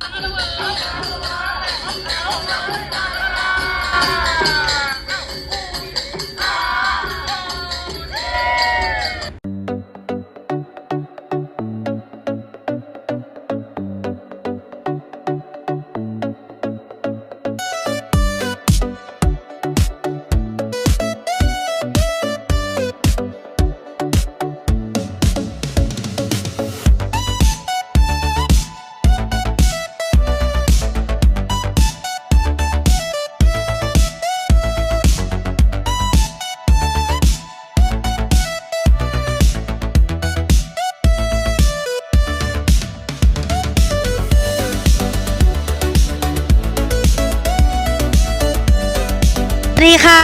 I don't know. I don't. I don't. I don't. ดีค่ะ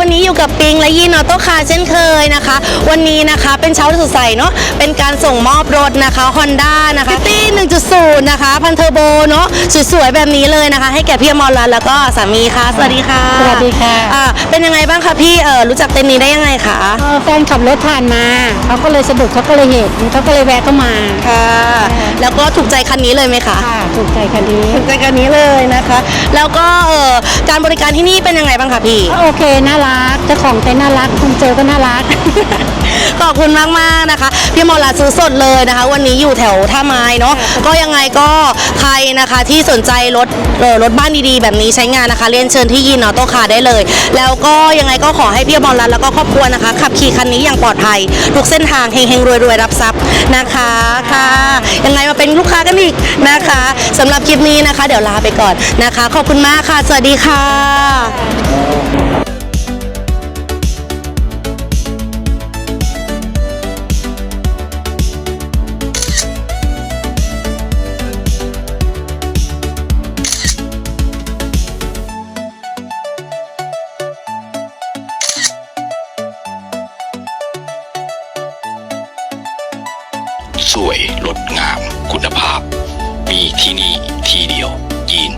วันนี้อยู่กับปิงและยีนออโต้คาร์เช่นเคยนะคะ วันนี้นะคะเป็นเช้าที่สดใสเนาะเป็นการส่งมอบรถนะคะ Honda นะคะตี้1.0 นะคะ พันเทอร์โบเนาะสวยๆแบบนี้เลยนะคะ ให้แก่พี่อมรรัตน์แล้วก็สามีค่ะ สวัสดีค่ะสวัสดีค่ะอ่าเป็นยังไงบ้างคะพี่เออรู้จักเต็นท์นี้ได้ยังไงคะเอ่อแฟนขับรถผ่านมาเขาก็เลยสะดุดเขาก็เลยเห็นเขาก็เลยแวะเข้ามาค่ะ แล้วก็ถูกใจคันนี้เลยไหมคะค่ะถูกใจคันนี้ถูกใจคันนี้เลยนะคะ แล้วก็เออการบริการที่นี่เป็นยังไงบ้างคะพี่ก็โอเคน่ารักเจ้าของเต็นท์น่ารักคุณเจอก็น่ารัก อบคุณมากมากๆนะคะ พี่มอลาซื้อสดเลยนะคะ วันนี้อยู่แถวท่าไม้เนาะก็ยังไงก็ใครนะคะที่สนใจรถเอ่อรถบ้านดีๆ แบบนี้ใช้งานนะคะเรียนเชิญที่ยินออโต้คาร์ได้เลย แล้วก็ยังไงก็ขอให้พี่มอลาแล้วก็ครอบครัวนะคะ ขับขี่คันนี้อย่างปลอดภัย ทุกเส้นทางเฮงๆรวยๆรับทรัพย์นะคะค่ะยังไงมาเป็นลูกค้ากันอีกนะคะสำหรับคลิปนี้นะคะ เดี๋ยวลาไปก่อนนะคะ ขอบคุณมากค่ะ สวัสดีค่ะ สวย ลดงาม คุณภาพ มีที่นี่ที่เดียวยีน